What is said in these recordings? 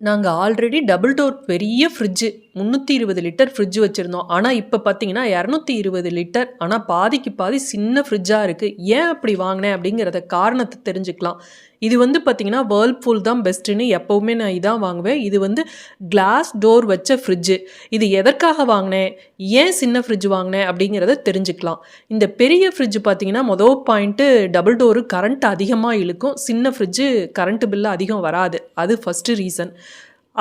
நாங்கள் already double door பெரிய fridge முந்நூற்றி இருபது லிட்டர் ஃப்ரிட்ஜ் வச்சுருந்தோம். ஆனால் இப்போ பார்த்தீங்கன்னா இரநூத்தி இருபது லிட்டர். ஆனால் பாதிக்கு பாதி சின்ன ஃப்ரிட்ஜாக இருக்குது ஏன் அப்படி வாங்கினேன் அப்படிங்கிறத காரணத்தை தெரிஞ்சுக்கலாம். இது வந்து பார்த்தீங்கன்னா வேர்ல்பூல் தான் பெஸ்ட்டுன்னு எப்போவுமே நான் இதான் வாங்குவேன். இது வந்து கிளாஸ் டோர் வச்ச ஃப்ரிட்ஜு இது எதற்காக வாங்கினேன்? ஏன் சின்ன ஃப்ரிட்ஜ் வாங்கினேன் அப்படிங்கிறத தெரிஞ்சுக்கலாம். இந்த பெரிய ஃப்ரிட்ஜ் பார்த்தீங்கன்னா மொதல் பாயிண்ட்டு டபுள் டோரு கரண்ட் அதிகமாக இழுக்கும். சின்ன ஃப்ரிட்ஜு கரண்ட்டு பில்லு அதிகம் வராது. அது ஃபஸ்ட்டு ரீசன்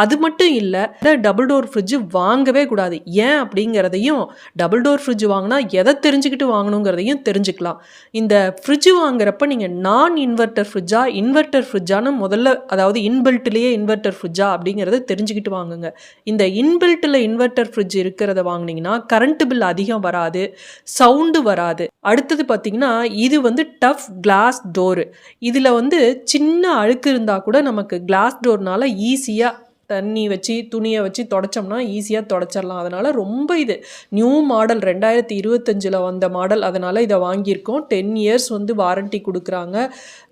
அது மட்டும் இல்லை டபுள் டோர் ஃப்ரிட்ஜு வாங்கவே கூடாது. ஏன் அப்படிங்கிறதையும் டபுள் டோர் ஃப்ரிட்ஜ் வாங்கினா எதை தெரிஞ்சுக்கிட்டு வாங்கணுங்கிறதையும் தெரிஞ்சுக்கலாம். இந்த ஃப்ரிட்ஜு வாங்குறப்ப நீங்கள் நான் இன்வெர்ட்டர் ஃப்ரிட்ஜா இன்வெர்ட்டர் ஃப்ரிட்ஜான்னு முதல்ல அதாவது இன்பில்ட்லேயே இன்வெர்ட்டர் ஃப்ரிட்ஜா அப்படிங்கிறத தெரிஞ்சுக்கிட்டு வாங்குங்க. இந்த இன்பில்ட்டில் இன்வெர்ட்டர் ஃப்ரிட்ஜ் இருக்கிறத வாங்கினீங்கன்னா கரண்ட் பில் அதிகம் வராது சவுண்டு வராது. அடுத்தது பார்த்தீங்கன்னா இது வந்து டஃப் கிளாஸ் டோரு இதில் வந்து சின்ன அழுக்கு இருந்தால் கூட நமக்கு கிளாஸ் டோர்னால ஈஸியாக தண்ணி வச்சு துணியை வச்சு தொடச்சோம்னா ஈஸியாக தொடச்சிடலாம் அதனால் ரொம்ப இது. நியூ மாடல் ரெண்டாயிரத்தி இருபத்தஞ்சில் வந்த மாடல் அதனால் இதை வாங்கியிருக்கோம். டென் இயர்ஸ் வந்து வாரண்ட்டி கொடுக்குறாங்க.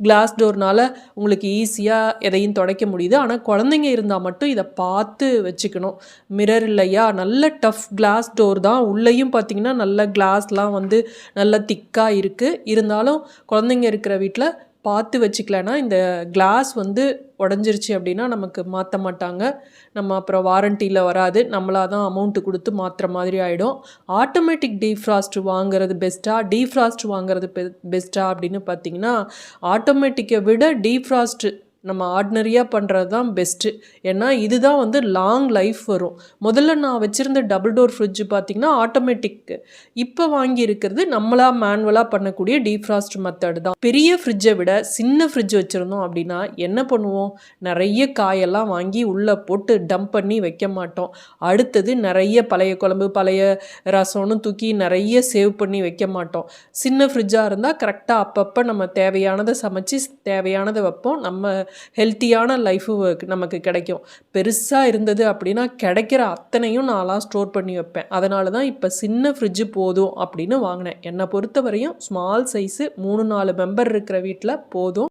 கிளாஸ் டோர்னால் உங்களுக்கு ஈஸியாக எதையும் துடைக்க முடியுது. ஆனால் குழந்தைங்க இருந்தால் மட்டும் இதை பார்த்து வச்சுக்கணும். மிரர் இல்லையா? நல்ல டஃப் கிளாஸ் டோர் தான். உள்ளேயும் பார்த்திங்கன்னா நல்ல கிளாஸ்லாம் வந்து நல்ல திக்காக இருக்குது இருந்தாலும் குழந்தைங்க இருக்கிற வீட்டில் பார்த்து வச்சுக்கலன்னா இந்த கிளாஸ் வந்து உடஞ்சிருச்சு அப்படின்னா நமக்கு மாற்ற மாட்டாங்க. நம்ம அப்புறம் வாரண்டியில் வராது. நம்மளாக தான் அமௌண்ட்டு கொடுத்து மாற்றுற மாதிரி ஆகிடும் ஆட்டோமேட்டிக் டீஃப்ராஸ்ட் வாங்குறது பெஸ்ட்டாக டீஃப்ராஸ்ட் வாங்குறது பெ பெஸ்ட்டாக அப்படின்னு பார்த்தீங்கன்னா ஆட்டோமேட்டிக்கை விட டீஃப்ராஸ்ட்டு நம்ம ஆர்டினரியாக பண்ணுறது தான் பெஸ்ட்டு ஏன்னா இதுதான் வந்து லாங் லைஃப் வரும். முதல்ல நான் வச்சுருந்த டபுள் டோர் ஃப்ரிட்ஜ் பார்த்திங்கன்னா ஆட்டோமேட்டிக்கு இப்போ வாங்கியிருக்கிறது நம்மளாக மேனுவலாக பண்ணக்கூடிய டீஃப்ராஸ்ட் மெத்தடு தான். பெரிய ஃப்ரிட்ஜை விட சின்ன ஃப்ரிட்ஜ் வச்சுருந்தோம் அப்படின்னா என்ன பண்ணுவோம்? நிறைய காயெல்லாம் வாங்கி உள்ளே போட்டு டம்ப் பண்ணி வைக்க மாட்டோம். அடுத்தது நிறைய பழைய குழம்பு பழைய ரசம்னு தூக்கி நிறைய சேவ் பண்ணி வைக்க மாட்டோம். சின்ன ஃப்ரிட்ஜாக இருந்தால் கரெக்டாக அப்பப்போ நம்ம தேவையானதை சமைச்சு தேவையானதை வைப்போம். நம்ம ஹெல்த்தியான லைஃபு நமக்கு கிடைக்கும். பெருசாக இருந்தது அப்படின்னா கிடைக்கிற அத்தனையும் நான்லாம் ஸ்டோர் பண்ணி வைப்பேன். அதனால தான் இப்போ சின்ன ஃப்ரிட்ஜு போதும் அப்படின்னு வாங்கினேன். என்னை பொறுத்த வரையும் ஸ்மால் சைஸு மூணு நாலு மெம்பர் இருக்கிற வீட்டில் போதும்.